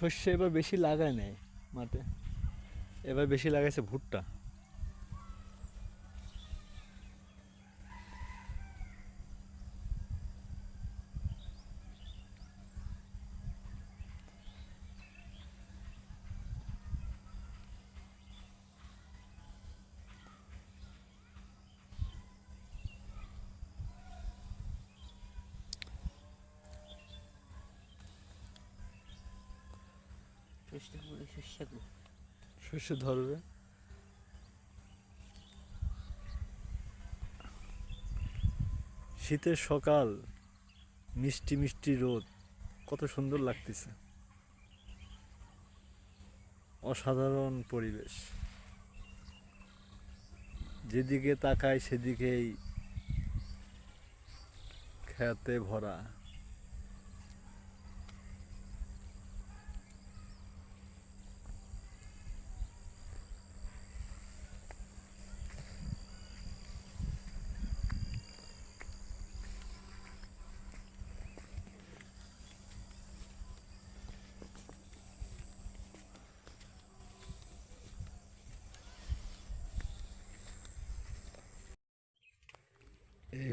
শস্য এবার বেশি লাগায় নেয় মাঠে। এবার বেশি লাগাইছে ভুট্টা। শস্য শস্য ধরবে। শীতের সকাল, মিষ্টি মিষ্টি রোদ, কত সুন্দর লাগতেছে। অসাধারণ পরিবেশ। যেদিকে তাকায় সেদিকেই খেতে ভরা।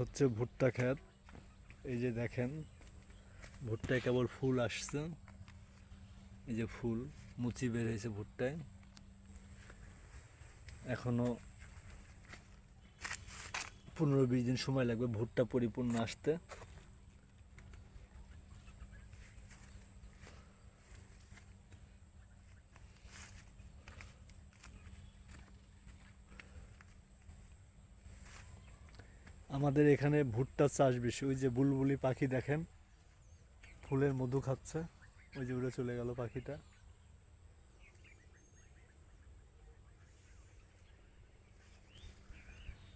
হচ্ছে ভুট্টা ক্ষেত। এই যে দেখেন, ভুট্টায় কেবল ফুল আসছে। এই যে ফুল, মুচি বের হয়েছে ভুট্টায়। এখনও পনেরো বিশ দিন সময় লাগবে ভুট্টা পরিপূর্ণ আসতে। আমাদের এখানে ভুট্টা চাষ বেশি। ওই যে বুলবুলি পাখি দেখেন, ফুলের মধু খাচ্ছে। ওই যে উড়ে চলে গেল পাখিটা।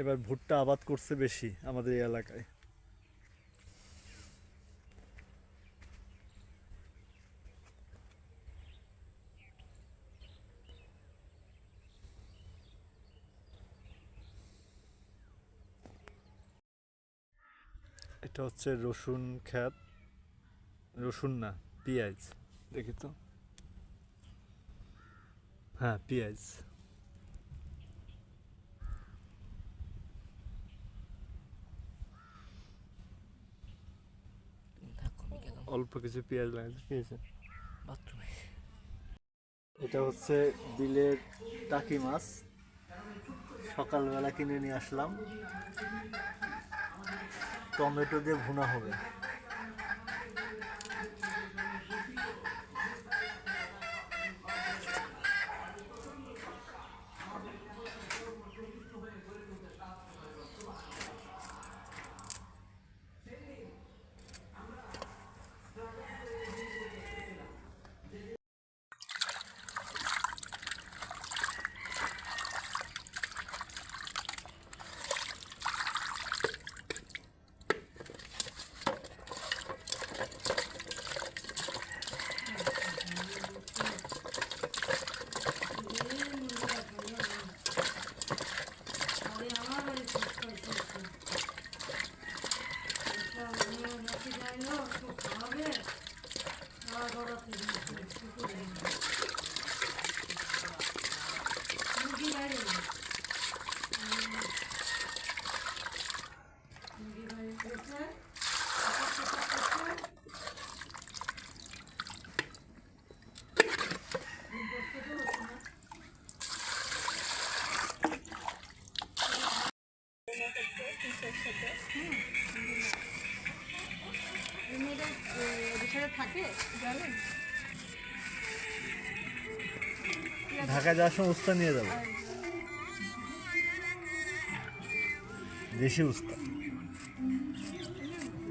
এবার ভুট্টা আবাদ করছে বেশি আমাদের এই এলাকায়। এটা হচ্ছে রসুন ক্ষেত রসুন না পেঁয়াজ। দেখি তো। হ্যাঁ পেঁয়াজ। অল্প কিছু পেঁয়াজ লাগাইছে পেয়েছে বাথরুমে। এটা হচ্ছে বিলের টাকি মাছ। সকালবেলা কিনে নিয়ে আসলাম। টমেটো দিয়ে ভুনা হবে। ঢাকা যাওয়ার সময় উস্তা নিয়ে যাব। দেশি উস্তা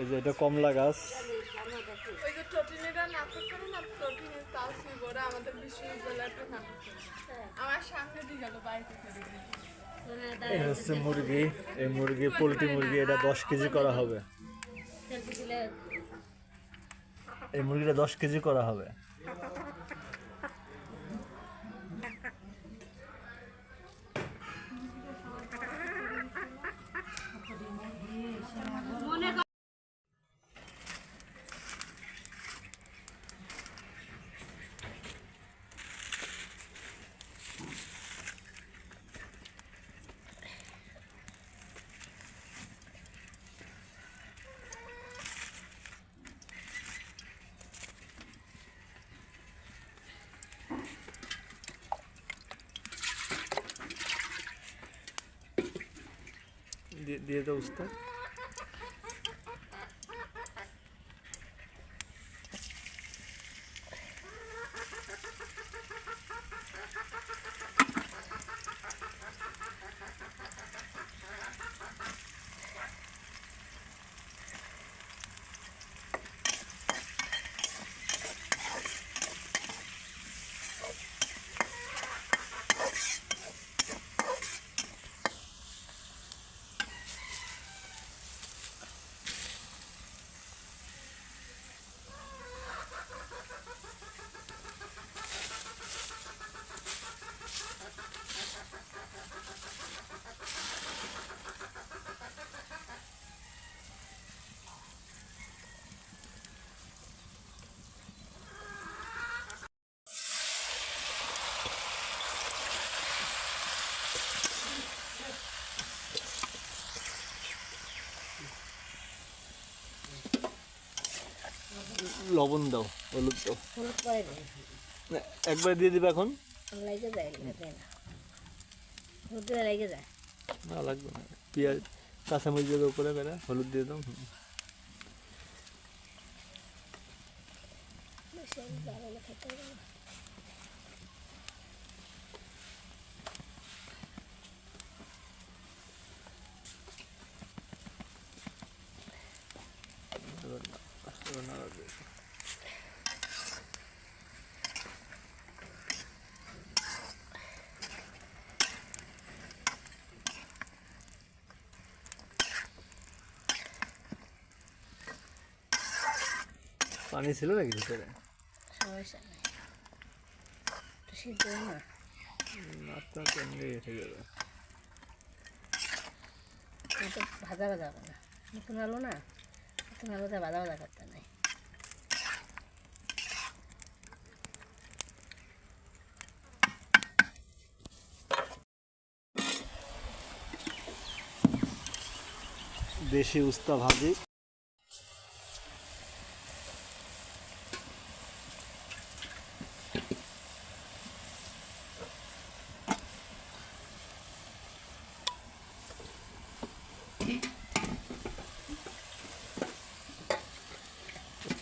এই যে এটা কমলা গাছ। এই হচ্ছে মুরগি। এই মুরগি পোলট্রি মুরগি এটা দশ কেজি করা হবে। এই মুরগিটা দশ কেজি করা হবে। দিয়ে দাও উস্তাদ। লবণ দাও হলুদ দাও। একবার দিয়ে দিবে এখন? না। লাগবে না। পেঁয়াজ কাঁচামরিচ দিয়ে উপরে বেড়া হলুদ দিয়ে দাও। হুম। বেশি ভালো হলে খেতে পারবে না। এবার নাড়া দিয়ে দাও। পানি ছিল নাকি ভিতরে? সমস্যা নেই। তো সিদ্ধ না আপনার তো এসে যাবে। তো ভাজা ভাজা হবে না। নতুন আলু না? নতুন আলুতে ভাজা ভাজা করতে নাই। দেশি উস্তা ভাজি।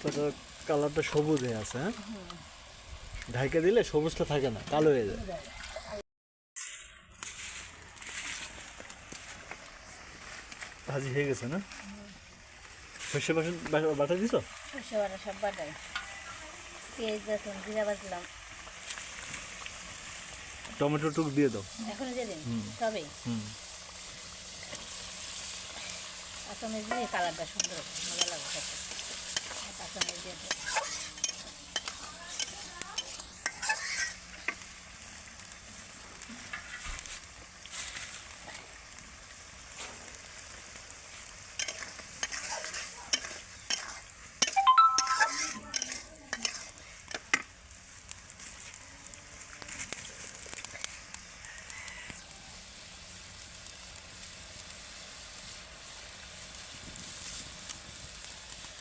উস্তাটা কালারটা সবুজ হয়ে আছে হ্যাঁ? দিলে সবুজটা থাকে না কালো হয়ে যায়। ভাজি হয়ে গেছে না? সর্ষে বাসন বাটা দিছো? সর্ষে বাটা সব বাটাই। পেঁয়াজ রসুন জিরা বাটলাম। টমেটো টুক দিয়ে দাও। এখন যে দিন? তবে হুম। কাঁচামরিচ দিয়ে কালারটা সুন্দর মজা লাগবে খেতে আর কাঁচামরিচ দিয়ে দেবো।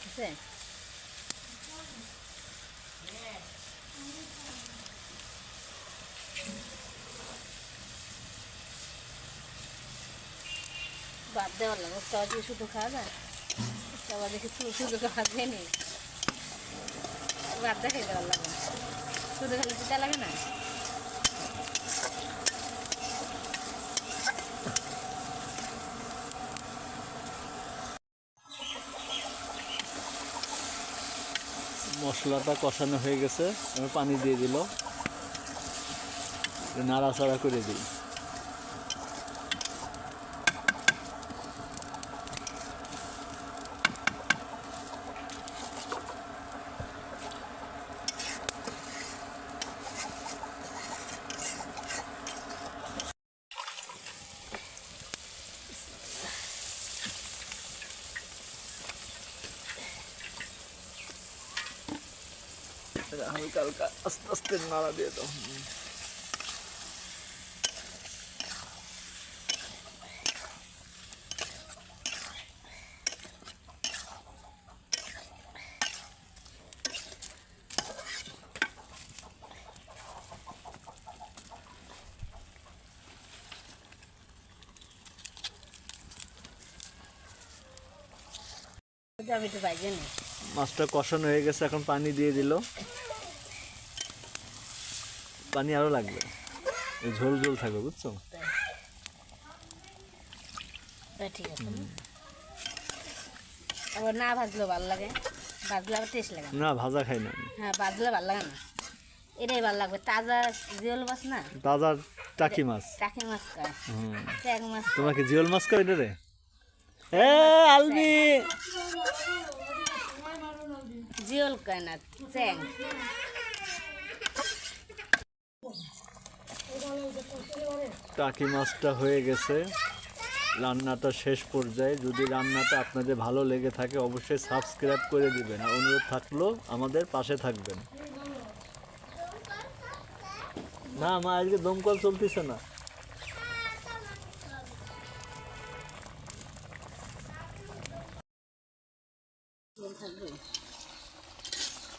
ঠিক আছে বাদ দেওয়ার লাগে উস্তাবা দিয়ে শুধু খাওয়া যায়? উস্তাবা দেখে শুধু খাওয়া যায় নি বাদ দেখাই দেওয়ার লাগে। শুধু খেলে চিতা লাগে না? মশলাটা কষানো হয়ে গেছে আমি পানি দিয়ে দিল। নাড়াচাড়া করে দিই। হালকা হালকা আস্তে আস্তে নাড়া দিয়ে দাও। মাছটা কষানো হয়ে গেছে এখন পানি দিয়ে দিল। পানি আরও লাগবে। ঝোল ঝোল থাকবে বুঝছ? ঠিক আছে না? আবার না ভাজলেও ভালো লাগে। ভাজলে আবার টেস্ট লাগে না। ভাজা খাই না হ্যাঁ ভাজলে ভালো লাগে না। এটাই ভালো লাগবে। তাজা জিওল মাছ না? তাজা টাকি মাছ। টাকি মাছ কয়? ট্যাগ মাছ। তোমাকে জিওল মাছ কয় রে? এ আলবি জিওল কয় না চ্যাং টাকি মাছটা হয়ে গেছে। রান্নাটা শেষ পর্যায়ে। যদি রান্নাটা আপনাদের ভালো লেগে থাকে অবশ্যই সাবস্ক্রাইব করে দিবেন। আর অনুরোধ থাকল আমাদের পাশে থাকবেন। না মা আজকে দমকল চলতেছে না।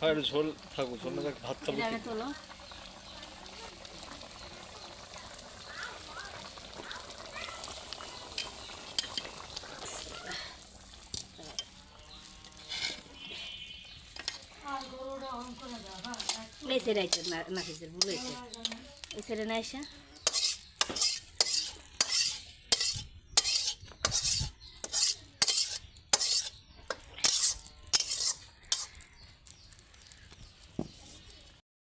হ্যাঁ ঝোল থাকুক ঝোল না ভাত খাব এটা আগে তোলো এই সেটাই না নাকিসের ভুল হয়েছে এই সেটা না এসে